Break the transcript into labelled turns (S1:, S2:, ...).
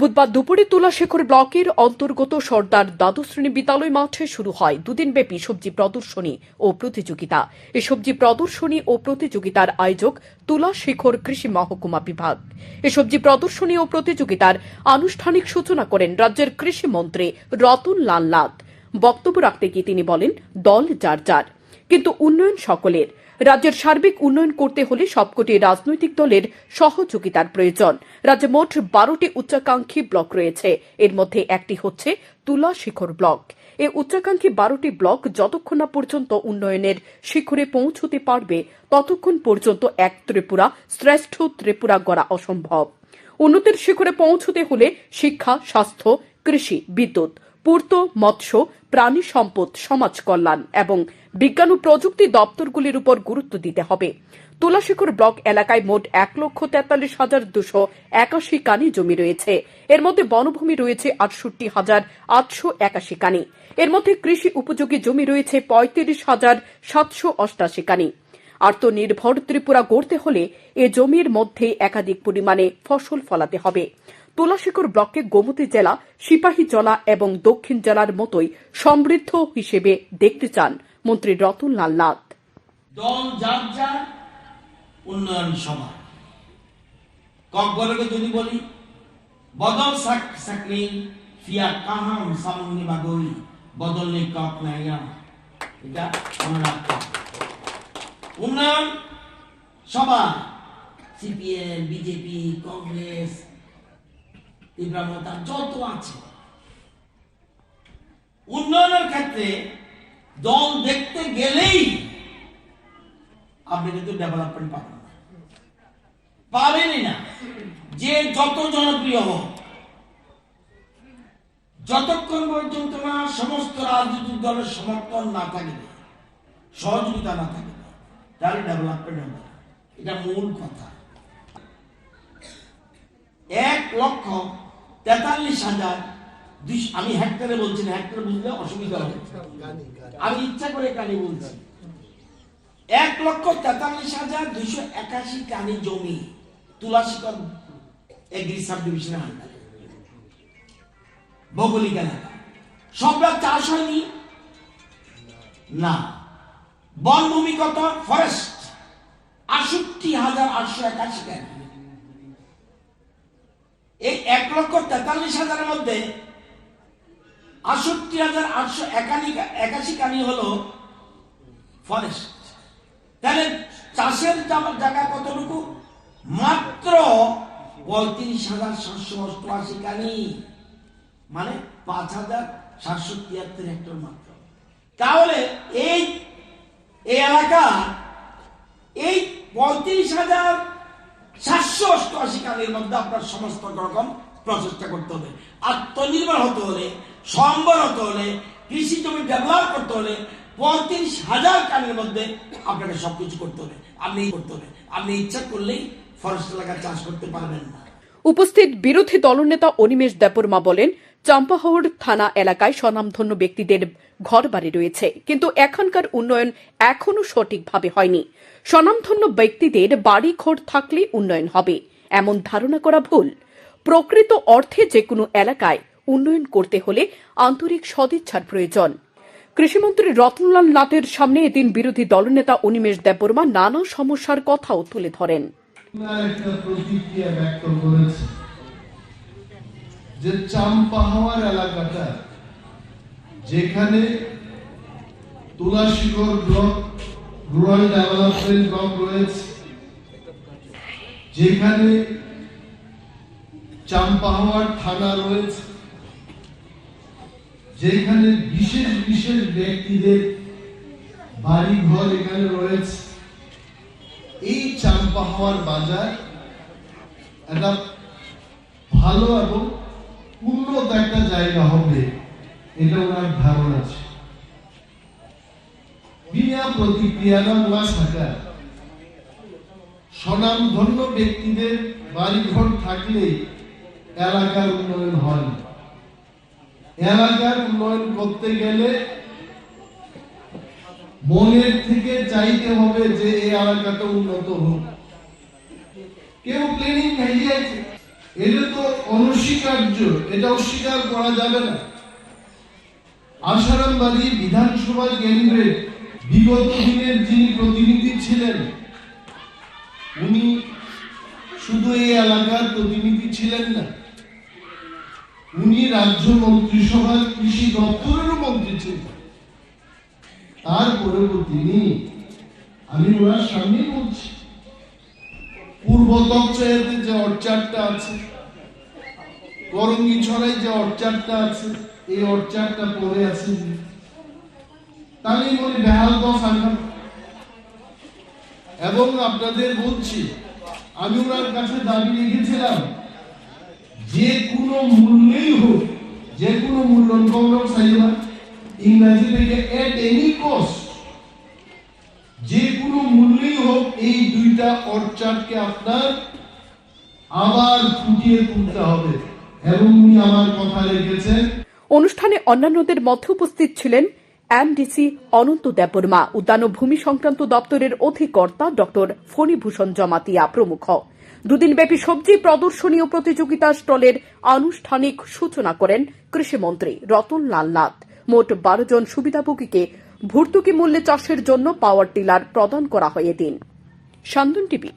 S1: বুধবার দুপুরে তুলাশেখর ব্লকের অন্তর্গত সর্দার দ্বাদশ শ্রেণি বিদ্যালয় মাঠে শুরু হয় দুদিনব্যাপী সবজি প্রদর্শনী ও প্রতিযোগিতা। এই সবজি প্রদর্শনী ও প্রতিযোগিতার আয়োজক তুলাশেখর কৃষি মহকুমা বিভাগ। এই সবজি প্রদর্শনী ও প্রতিযোগিতার আনুষ্ঠানিক সূচনা করেন রাজ্যের কৃষিমন্ত্রী রতন লাল বক্তব্য রাখতে গিয়ে তিনি বলেন, দল যার যার, কিন্তু উন্নয়ন সকলের। রাজ্যের সার্বিক উন্নয়ন করতে হলে সবকটি রাজনৈতিক দলের সহযোগিতার প্রয়োজন। রাজ্যে মোট বারোটি উচ্চাকাঙ্ক্ষী ব্লক রয়েছে। এর মধ্যে একটি হচ্ছে তুলা শিখর ব্লক। এই উচ্চাকাঙ্ক্ষী বারোটি ব্লক যতক্ষণ না পর্যন্ত উন্নয়নের শিখরে পৌঁছতে পারবে, ততক্ষণ পর্যন্ত এক ত্রিপুরা, শ্রেষ্ঠ ত্রিপুরা গড়া অসম্ভব। উন্নতির শিখরে পৌঁছতে হলে শিক্ষা, স্বাস্থ্য, কৃষি, বিদ্যুৎ। পূর্ত, মৎস্য, প্রাণী সম্পদ, সমাজ কল্যাণ এবং বিজ্ঞান ও প্রযুক্তি দপ্তরগুলির উপর গুরুত্ব দিতে হবে। তুলাশেখর ব্লক এলাকায় মোট এক লক্ষ তেতাল্লিশ হাজার দুশো একাশি কানি জমি রয়েছে। এর মধ্যে বনভূমি রয়েছে আটষট্টি হাজার আটশো একাশি কানি। এর মধ্যে কৃষি উপযোগী জমি রয়েছে পঁয়ত্রিশ হাজার সাতশো অষ্টাশি কানি। আত্মনির্ভর ত্রিপুরা গড়তে হলে এ জমির মধ্যে একাধিক পরিমাণে ফসল ফলাতে হবে। তুলাশেখর ব্লককে গোমতী জেলা, সিপাহী জলা এবং দক্ষিণ জেলার মতোই সমৃদ্ধ হিসেবে দেখতে চান মন্ত্রী রতনলাল নাথ।
S2: উন্নয়ন ককবরকে যদি বলি, বদল বদল নেই কক উন্নয়ন সবার। সিপিএম, বিজেপি, কংগ্রেস তীব্রমতা যত আছে। উন্নয়নের ক্ষেত্রে দল দেখতে গেলেই আপনি কিন্তু ডেভেলপমেন্ট পাবেন না। পাবেনই না। যে যত জনপ্রিয় হোক, যতক্ষণ পর্যন্ত না সমস্ত রাজনৈতিক দলের সমর্থন না থাকবে, সহযোগিতা না থাকবে, তাহলে ডেভেলপমেন্ট হবে এটা মূল কথা। এক লক্ষ তেতাল্লিশ হাজার আমি হেক্টরে বলছি না, হেক্টরে বুঝলে অসুবিধা হবে। আমি ইচ্ছা করে কানি বলছি। এক লক্ষ তেতাল্লিশ হাজার দুইশো একাশি কানি জমি তুলাশিকর এগ্রি সাব ডিভিশনের আন্ডারে ভৌগোলিক এলাকা। সবটা চাষ হয়নি? না। বনভূমি কত? ফরেস্ট আষট্টি হাজার আটশো একাশি কানি। এই এক লক্ষ তেতাল্লিশ হাজারের মধ্যে আষট্টি হাজার আটশো একাশি কানি হলো ফরেস্ট তাহলে চাষের জায়গা কতটুকু? মাত্র পঁয়ত্রিশ হাজার সাতশো অষ্টআশি কানি। মানে পাঁচ হাজার সাতশো তিয়াত্তর হেক্টর মাত্র। তাহলে এই এলাকা এই পঁয়ত্রিশ হাজার সাতশো অষ্টআশি কালের মধ্যে আপনার সমস্ত রকম প্রচেষ্টা করতে হবে। আত্মনির্ভর হতে হলে সম্বর হতে হলে, কৃষি জমি ব্যবহার করতে হলে পঁয়ত্রিশ হাজার কালের মধ্যে আপনাকে সবকিছু করতে হবে। আপনি করতে হবে। আপনি ইচ্ছা করলেই ফরেস্ট এলাকা চাষ করতে পারবেন না।
S1: উপস্থিত বিরোধী দলনেতা অনিমেষ দেববর্মা বলেন চাম্পাহাওড় থানা এলাকায় স্বনামধন্য ব্যক্তিদের ঘরবাড়ি রয়েছে। কিন্তু এখানকার উন্নয়ন এখনও সঠিকভাবে হয়নি। স্বনামধন্য ব্যক্তিদের বাড়ি ঘর থাকলে উন্নয়ন হবে। এমন ধারণা করা ভুল। প্রকৃত অর্থে যে কোনো এলাকায় উন্নয়ন করতে হলে আন্তরিক সদিচ্ছার প্রয়োজন। কৃষিমন্ত্রী রতনলাল নাথের সামনে এদিন বিরোধী দলনেতা অনিমেষ দেববর্মা নানা সমস্যার কথাও তুলে ধরেন।
S3: যে চাম্পাহাওয়ার এলাকাটা, যেখানে Tulashigar block, rural development block রয়েছে, যেখানে চাম্পাহাওয়ার থানা রয়েছে, যেখানে বিশেষ বিশেষ ব্যক্তিদের বাড়ি ঘর এখানে রয়েছে। এই চাম্পা হওয়ার বাজার একটা ভালো এবং একটা জায়গা হবে, এটা ওনার ধারণা আছে বিনা প্রতিক্রিয়া না ওয়া থাকা ব্যক্তিদের বাড়িঘর থাকলে এলাকার উন্নয়ন হয়। এলাকার উন্নয়ন করতে গেলে মনের থেকে চাইতে হবে যে এই এলাকাটা উন্নত হোক কেউ প্ল্যানিং এটা তো অনস্বীকার্য, এটা অস্বীকার করা যাবে না। আসারামবাদী বিধানসভা কেন্দ্রে বিগত দিনের যিনি প্রতিনিধি ছিলেন, উনি শুধু এই এলাকার প্রতিনিধি ছিলেন না, উনি রাজ্য মন্ত্রিসভার কৃষি দপ্তরেরও মন্ত্রী ছিলেন। তারপরেও তিনি, আমি ওনার সামনে বলছি পূর্ব তৎসয়াতে যে অর্চারটা আছে করঙ্গি ছড়াই যে অর্চারটা আছে, এই অর্চারটা পড়ে আছে যে। তাহলে মনে বেহাল দশ আঘাত এবং আপনাদের বলছি, আমি ওনার কাছে দাবি রেখেছিলাম, যে কোনো মূল্যেই হোক, যে কোনো মূল্য গৌরব সাইবা ইংরাজি থেকে এট এনি কস্ট যে কোনো মূল্যেই হোক এই দুইটা অর্চার্ডকে আপনার আবার ফুটিয়ে তুলতে হবে। এবং উনি আমার কথা রেখেছেন।
S1: অনুষ্ঠানে অন্যান্যদের মধ্যে উপস্থিত ছিলেন এমডিসি অনন্ত দেববর্মা, উদ্যান ও ভূমি সংক্রান্ত দপ্তরের অধিকর্তা ডক্টর ফণীভূষণ জমাতিয়া প্রমুখ। দুদিনব্যাপী সবজি প্রদর্শনী ও প্রতিযোগিতা স্টলের আনুষ্ঠানিক সূচনা করেন কৃষিমন্ত্রী রতন লাল নাথ। মোট বারো জন সুবিধাভোগীকে ভর্তুকি মূল্যে চাষের জন্য পাওয়ার টিলার প্রদান করা হয় এদিন। টিভি।